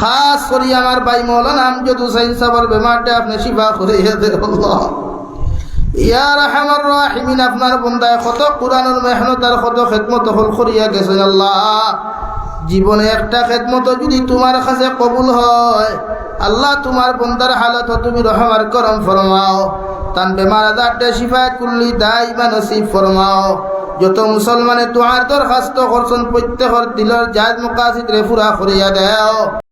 খাস করি আমার ভাই মৌলানা আমজদ হুসাইন সাবর বেমারটা আপনি শিফা করে দে আল্লাহ। ইয়া রাহমার রাহিমিন, আপনার বন্দায় কত কোরআনের মেহনত আর কত খেদমত হল করিয়া গেছেন, আল্লাহ। জীবনে একটা খেদমত যদি তোমার কাছে কবুল হয়, আল্লাহ তোমার বন্দার হালত তুমি রহমার করম ফরমাও। তান বেমার আজারটা শিফায় কুল্লি দায় বা নসিব ফরমাও। যত মুসলমানে তোমার দরখাস্ত করছেন, প্রত্যেকর দিলর জায়দ মুকাসিদ রে ফুরা করিয়া দেও।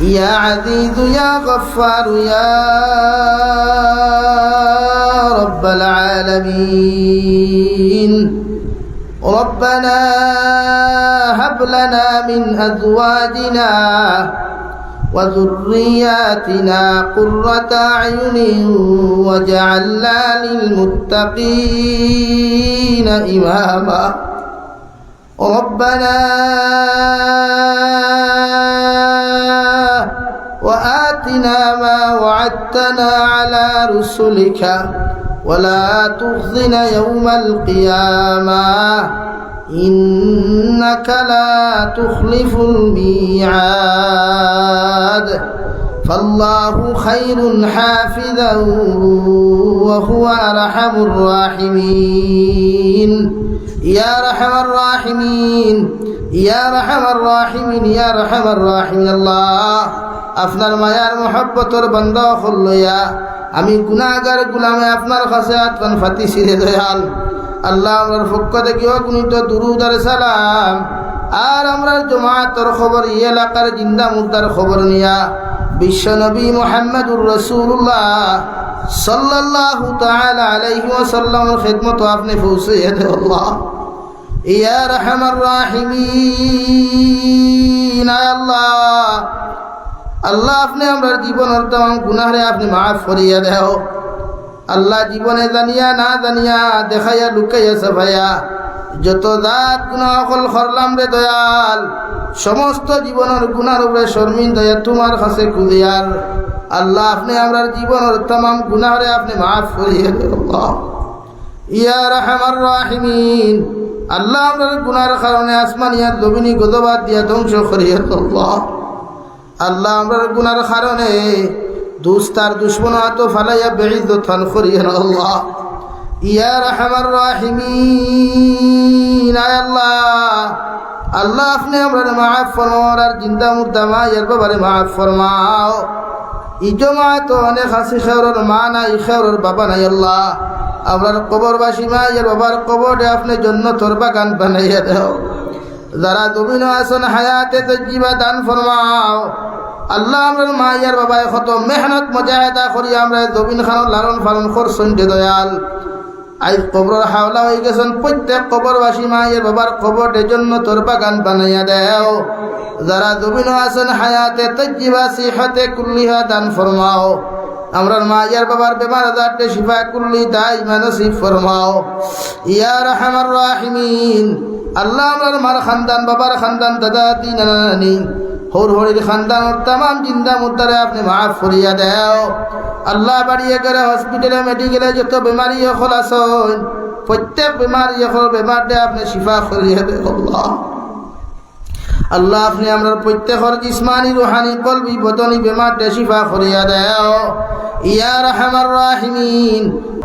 يا عزيز يا غفار يا رب العالمين. ربنا هب لنا من أزواجنا وذرياتنا قرة أعين وجعلنا للمتقين إماما. ربنا وآتنا ما وعدتنا على رسلك ولا تخزنا يوم القيامة. إنك لا تخلف الميعاد. فالله خير حافظا وهو أرحم الراحمين. يا رحم الراحمين. يا رحم الراحمين. يا رحم الراحمين. الله. আপনার মায়ার মহব্বতর বন্ধ হল্লইয়া আমি গুনাগার গুলামে আপনার কাছে আত্মান ফাতি সিরে দয়াল আল্লাহ আমরার পক্ষ থেকেও গুণিত দুরুদ আর সালাম। আর আমরা জমাতর খবর, এই এলাকার জিন্দা মুদ্দার খবর নিয়া, বিশ্ব নবী মোহাম্মদুর রসুল্লাহ সাল্লাল্লাহু তাআলা ওয়াসাল্লামের খিদমত আপনি পৌঁছে দে আল্লাহ। ইয়া রাহিমিন, আল্লাহ। আল্লাহ, আপনি আমরা জীবনের তাম গুনাহরে আপনি মাফ করিয়া দেও। আল্লাহ জীবনে জানিয়া না জানিয়া, দেখাইয়া, লুকাইয়া সাফাইয়া যত দাঁত গুণা অকল করলাম রে দয়াল, সমস্ত জীবনের গুণার উপরে শর্মিন দয়া তোমার কাছে কুলিয়ার আল্লাহ, আপনি আমরা জীবনের তাম গুনাহরে আপনি মাফ করিয়া আল্লাহ ইয়া রহমার রাহিমিন, আল্লাহ আপনার গুনার কারণে আসমানিয়া জমিনি গদবাদ দিয়া ধ্বংস করিয়া আল্লাহ আল্লাহ আমরার গুনার কারণে দুস্তার দুশ্মন আত ফালাইয়া বেড়িত থান করিয়েন আল্লাহ। ইয়া রহমার রাহিমিন আল্লাহ। আল্লাহ, আপনি আমরা মাফ ফরমাও আর জিন্দা মুর্দা মা ইয়ার বাবারে মাফ ফরমাও। ইজমা তো অনেক হাসি খেওরের মা নাই, খেওরের বাবা নাই আল্লাহ। আপনার কবরবাসী মা ইয়ার বাবার কবরে আপনি জন্য তোর বাগান বানাইয়া দেও। যারা দুমিন আসন হায়াতে তজ্জিবা দান ফরমাও। আল্লাহ আমরার মাইয়ার বাবায় কত মেহনত, মজাহেদা করি আমরা জমিন খান লালন পালন করছেন যে দয়াল। আই কবর হাওলা হয়ে গেছেন, প্রত্যেক কবরবাসী মায়ের বাবার কবরের জন্য তোর বাগান বানাইয়া দেও। যারা জমিন আছেন, হায়াতে তজ্জিবা, সিহতে কুল্লিহা দান ফরমাও। আমরার মায়ের বাবার বেমার আজারতে শিফা কুল্লি দাই মানসিব ফরমাও। ইয়া রহমার রাহিমিন। আল্লাহ আমরার মার খানদান, বাবার খানদান, দাদা দিন নানি হর হরির খানদান তাম জিন্দা মুদারে আপনি মাফ করিয়া দেও। আল্লাহ বাড়িয়ে গেলে হসপিটালে মেডিকেলে যত বেমারি হল আসন, প্রত্যেক বেমারি হল বেমার দে আপনি শিফা করিয়া দে আল্লাহ আপনি আমরা প্রত্যেকর জিসমানি, রুহানি, কলবি, বদনি বেমার দে শিফা করিয়া দেও। ইয়া রহমার রাহিমিন।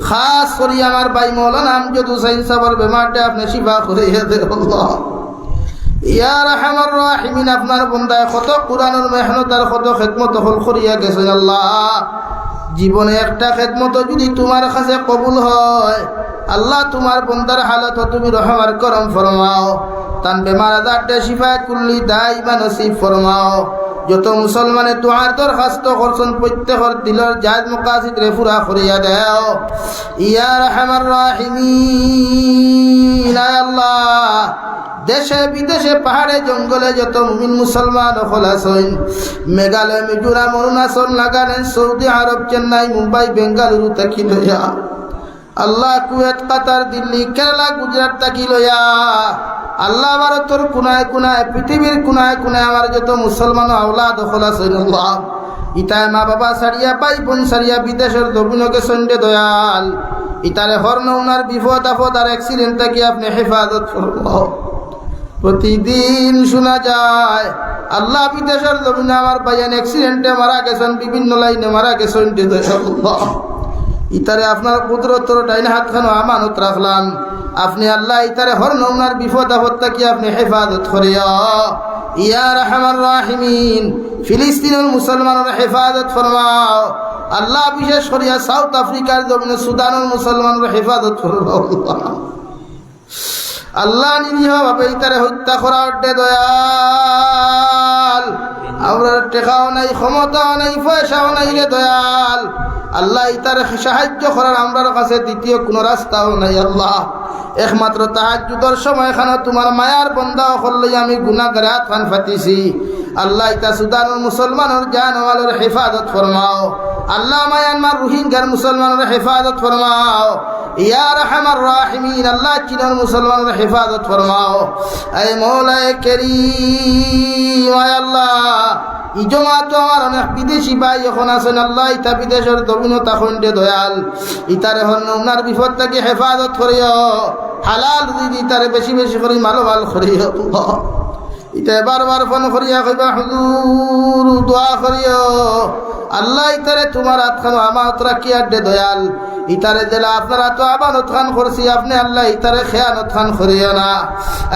খাস করি আমার ভাই মৌলানা আমজদ হুসাইন সাবর বেমার দে আপনি শিফা করিয়া দে আল্লাহ ইয়া রহমার রাহিমিন, আপনার বন্দায় কত কোরআনের মেহনত আর কত খেদমত হল করিয়া গেছেন আল্লাহ। জীবনে একটা খেদমত যদি তোমার কাছে কবুল হয়, আল্লাহ তোমার বন্দার হালত তুমি রহমার করম ফরমাও। তান বেমার আজারটা শিফায় কুল্লি দাই বা নসিব ফরমাও। যত মুসলমানে তোমার দরখাস্ত করছেন প্রত্যেকর দিলর জাজ মুকাসিদ রে পুরা করিয়া দেও। ইয়া রহমান রাহিমিন, আল্লাহ। দেশে বিদেশে পাহাড়ে জঙ্গলে যত মুমিন মুসলমান হলাসইন মেঘালয়, মিজোরাম, অরুণাচল, নাগাল্যান্ড, সৌদি আরব, চেন্নাই, মুম্বাই, বেঙ্গালুরু থাকি লইয়া, আল্লাহ কুয়েত, কাতার, দিল্লি, কেরালা, গুজরাট থাকি লইয়া আল্লাহ ভারতর কোনায় কোনায়, পৃথিবীর কোনায় কোনায় আমার যত মুসলমান আওলাদ হলাসইন আল্লাহ ইতায় মা বাবা সারিয়া পাই বোন সারিয়া বিদেশের দবিনকে সন্ডে দয়াল। ইতারে হর্ন উনার বিপদ আপদ আর অ্যাক্সিডেন্ট থাকি আপনি হেফাজত করব? প্রতিদিন শোনা যায়, আল্লাহ বিদেশের জমিনে আমার ভাইয়ান অ্যাক্সিডেন্টে মারা গেছেন, বিভিন্ন লাইনে মারা গেছেন ইতারে আপনার কুদরতর ডাইন হাত খানো আমানত রাখলাম। আপনি আল্লাহ ইতারে হর নৌনার বিপদ আপদ কি আপনি হেফাজত করিয়া, ইয়া রহমান রাহিমিন, ফিলিস্তিনের মুসলমানের হেফাজত ফরমাও। আল্লাহ বিশেষ করিয়া সাউথ আফ্রিকার জমিনে সুদানের মুসলমানের হেফাজত ফরমাও। আল্লাহ নিরীহভাবে তারে হত্যা করার দে দয়াল। আমরা টেকাও নাই, ক্ষমতাও নাই, পয়সাও নাই রে দয়াল। আল্লাহ ইতার সাহায্য করার আমরার কাছে দ্বিতীয় কোনো রাস্তাও নাই, আল্লাহ। একমাত্র তাহাজুদর সময় খানা তোমার মায়ার বন্ধা করলে আমি গুণাগারে খান ফাতিছি আল্লাহ ইতা সুদানুর মুসলমানের জানওয়ালের হেফাজত ফরমাও। আল্লাহ মায়ানমার রোহিঙ্গার মুসলমানের হেফাজত ফরমাও। ইয়া রহমার রাহিমিন, আল্লাহ চিনার মুসলমানের হেফাজত ফরমাও। আয় মৌলায় আয় আল্লাহ। ইজমা তো আমার অনেক বিদেশি ভাই এখন আছেন, আল্লাহ ইতা বিদেশের দমিনতা খন্ডে দয়াল। ইতারে হন উনার বিপদ থেকে হেফাজত করিও। হালাল দিদি ইতারে বেশি বেশি করি মালো মাল করিও। ইতা বারবার ফোন করিয়া কইবা, হুজুর, দোয়া করিও। আল্লাহ ইতারে তোমার আতখানো আমানত রাখি আড্ডে দয়াল। ইতারে জেলা আপনারা তো আমানত খান করছি, আপনি আল্লাহ ইতারে খেয়ানত খান করিও না।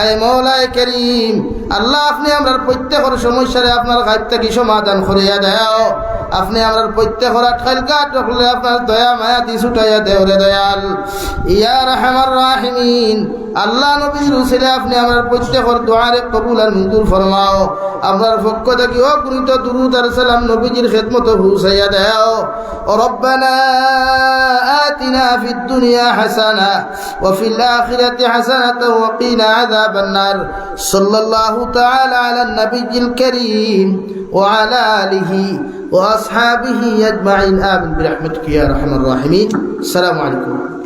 এই মৌলায় করিম, আল্লাহ আপনি আমরা প্রত্যেকের সমস্যারে আপনার গাইব থেকে সমাধান করিয়া দেও? আপনি আমার প্রত্যেকের আটকাইল কাট রাখলে আপনার দয়া মায়া দি ছুটাইয়া দেও রে দয়াল। ইয়া রহমার রাহিমিন, আল্লাহ নবীর হুসেলে আপনি আমার প্রত্যেকের দোয়ারে কবুল আর মঞ্জুর ফরমাও আপনার পক্ষ থেকে অগণিত দুরুদ আর সালাম নবীজির খেদমত হুসাইয়া দেও ربنا آتنا في الدنيا حسنة وفي الآخرة حسنة وقنا عذاب النار صلى الله تعالى على النبي الكريم وعلى آله وأصحابه أجمعين آمين برحمتك يا أرحم الراحمين السلام عليكم